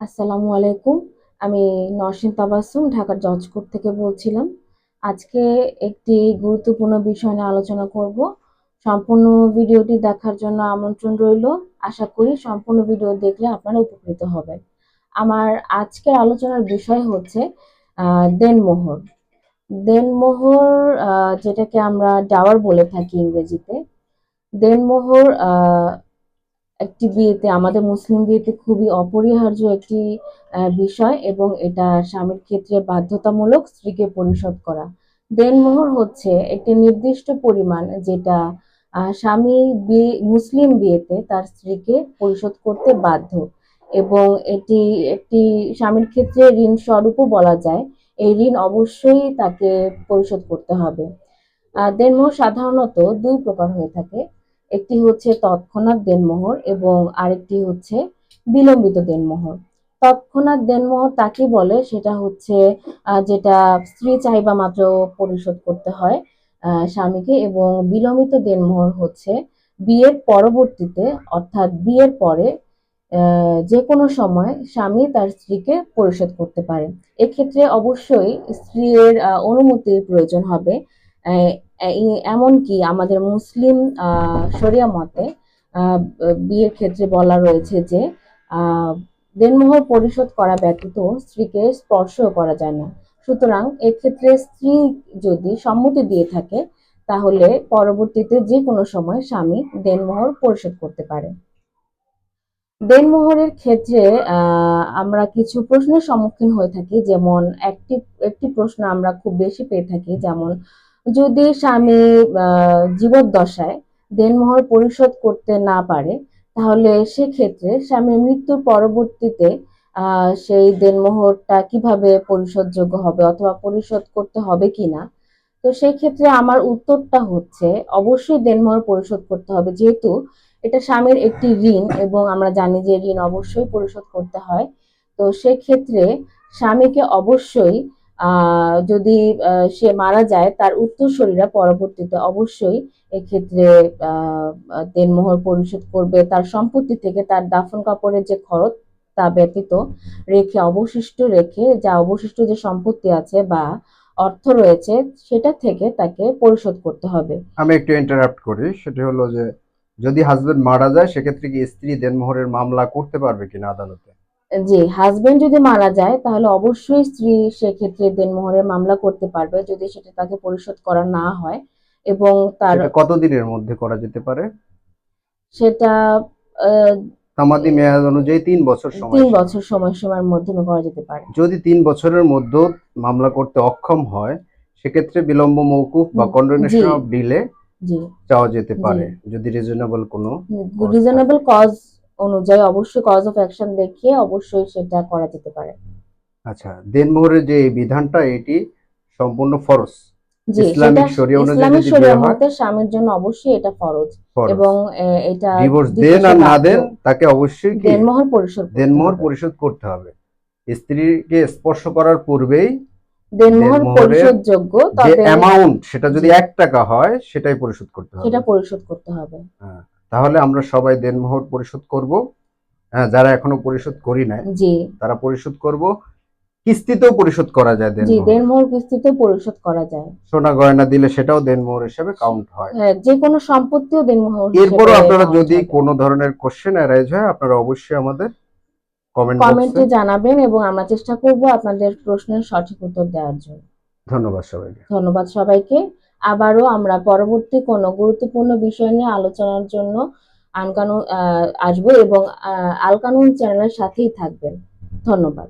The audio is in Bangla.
আসসালামু আলাইকুম। আমি নরসিং তাবাসুম, ঢাকার জজ থেকে বলছিলাম। আজকে একটি গুরুত্বপূর্ণ বিষয় নিয়ে আলোচনা করব। সম্পূর্ণ ভিডিওটি দেখার জন্য আমন্ত্রণ রইল। আশা করি সম্পূর্ণ ভিডিও দেখলে আপনারা উপকৃত হবেন। আমার আজকের আলোচনার বিষয় হচ্ছে দেনমোহর। দেনমোহর যেটাকে আমরা ডাওয়ার বলে থাকি ইংরেজিতে। দেনমোহর একটি বিয়েতে, আমাদের মুসলিম বিয়েতে খুবই অপরিহার্য একটি বিষয় এবং এটা স্বামীর ক্ষেত্রে বাধ্যতামূলক স্ত্রীকে পরিশোধ করা। দেনমোহর হচ্ছে একটি নির্দিষ্ট পরিমাণ যেটা স্বামী বিয়ে, মুসলিম বিয়েতে তার স্ত্রীকে পরিশোধ করতে বাধ্য এবং এটি একটি স্বামীর ক্ষেত্রে ঋণ স্বরূপও বলা যায়। এই ঋণ অবশ্যই তাকে পরিশোধ করতে হবে। দেনমোহর সাধারণত দুই প্রকার হয়ে থাকে। একটি হচ্ছে তৎক্ষণাৎ দেনমোহর এবং আরেকটি হচ্ছে বিলম্বিত দেনমোহর। তৎক্ষণাৎ দেনমোহর তাকে বলে, সেটা হচ্ছে যেটা স্ত্রী চাহিদা মাত্র পরিশোধ করতে হয় স্বামীকে এবং বিলম্বিত দেনমোহর হচ্ছে বিয়ের পরবর্তীতে, অর্থাৎ বিয়ের পরে যে কোনো সময় স্বামী তার স্ত্রীকে পরিশোধ করতে পারে। এক্ষেত্রে অবশ্যই স্ত্রীর অনুমতির প্রয়োজন হবে। এমনকি আমাদের মুসলিম আহ, শরিয়া মতে বিয়ের ক্ষেত্রে বলা রয়েছে যে দেনমোহর পরিশোধ করা ব্যতীত স্ত্রীকে স্পর্শ করা যায় না। সুতরাং এক্ষেত্রে স্ত্রী যদি সম্মতি দিয়ে থাকে তাহলে পরবর্তীতে যে কোনো সময় স্বামী দেনমোহর পরিশোধ করতে পারে। দেনমোহরের ক্ষেত্রে আহ, আমরা কিছু প্রশ্নের সম্মুখীন হয়ে থাকি যেমন একটি একটি প্রশ্ন আমরা খুব বেশি পেয়ে থাকি যেমন যদি স্বামী জীবদ্দশায় দেনমোহর পরিশোধ করতে না পারে, তাহলে সেক্ষেত্রে স্বামীর মৃত্যুর পরবর্তীতে সেই দেনমোহরটা কীভাবে পরিশোধযোগ্য হবে অথবা পরিশোধ করতে হবে কিনা? তো সেই ক্ষেত্রে আমার উত্তরটা হচ্ছে, অবশ্যই দেনমোহর পরিশোধ করতে হবে। যেহেতু এটা স্বামীর একটি ঋণ এবং আমরা জানি যে ঋণ অবশ্যই পরিশোধ করতে হয়। তো সেক্ষেত্রে স্বামীকে অবশ্যই যদি সে মারা যায়, তার উত্তরসূরিরা পরবর্তীতে অবশ্যই এক্ষেত্রে দেনমোহর পরিশোধ করবে। তার সম্পত্তি থেকে তার দাফন কাপড়ের যে খরচ, তা ব্যতীত রেখে, অবশিষ্ট রেখে যা অবশিষ্ট যে সম্পত্তি আছে বা অর্থ রয়েছে, সেটা থেকে তাকে পরিশোধ করতে হবে। আমি একটু ইন্টারাপ্ট করি। সেটি হলো যে, যদি হাজবেন্ড মারা যায়, সেক্ষেত্রে কি স্ত্রী দেনমোহরের মামলা করতে পারবে কিনা আদালতে? জি হাজবেন্ড যদি মারা যায় তাহলে অবশ্যই স্ত্রী সেক্ষেত্রে দেনমোহরের মামলা করতে পারবে যদি সেটা তাকে পরিশোধ করা না হয় এবং তার কতদিনের মধ্যে করা যেতে পারে? সেটা তামাদি মেয়াদ অনুযায়ী তিন বছর সময় তিন বছর সময়সীমার মাধ্যমে করা যেতে পারে। যদি তিন বছরের মধ্যে মামলা করতে অক্ষম হয় সেক্ষেত্রে বিলম্ব মৌকুফ বা। কন্ডোনেশন অফ ডিলে জি। চাওয়া যেতে পারে যদি রিজনেবল কোনো রিজনেবল কজ অনুযায়ী অবশ্যই কজ অফ অ্যাকশন দেখিয়ে অবশ্যই সেটা করা যেতে পারে। আচ্ছা দেনমোহরের যে বিধানটা এটি সম্পূর্ণ ফরজ? ইসলামিক শরিয়া অনুযায়ী ইসলামিক শরিয়া মতে স্বামীর জন্য অবশ্যই এটা ফরজ। এবং এটা ডিভোর্স দেন আর না দেন তাকে অবশ্যই কি? দেনমোহর পরিশোধ দেনমোহর। পরিশোধ করতে হবে। স্ত্রীকে স্পর্শ করার পূর্বেই দেনমোহর দেনমোহরের পরিশোধ যোগ্য তবে অ্যামাউন্ট সেটা যদি। এক টাকা হয় সেটাই পরিশোধ করতে হবে। সেটা পরিশোধ করতে হবে। তাহলে আমরা সবাই দেনমোহর পরিশোধ করব। হ্যাঁ যারা এখনও পরিশোধ করি নাই তারা পরিশোধ করব। কিস্তিতেও পরিশোধ করা যায় জি দেনমোহর। দেনমোহর কিস্তিতে পরিশোধ করা যায়। সোনা গয়না দিলে সেটাও দেনমোহর হিসেবে কাউন্ট হয়। হ্যাঁ যে কোনো সম্পত্তিও দেনমোহর এরপরও আপনারা যদি কোনো ধরনের কোশ্চেন অ্যারাইজ হয় আপনারা অবশ্যই আমাদের কমেন্টে জানাবেন এবং আমরা চেষ্টা করব আপনাদের প্রশ্নের সঠিক উত্তর দেওয়ার জন্য। ধন্যবাদ সবাইকে। ধন্যবাদ সবাইকে। আবারও আমরা পরবর্তী কোনো গুরুত্বপূর্ণ বিষয় নিয়ে আলোচনার জন্য আনকানুন আসব এবং আলকানুন চ্যানেলের সাথেই থাকবেন। ধন্যবাদ।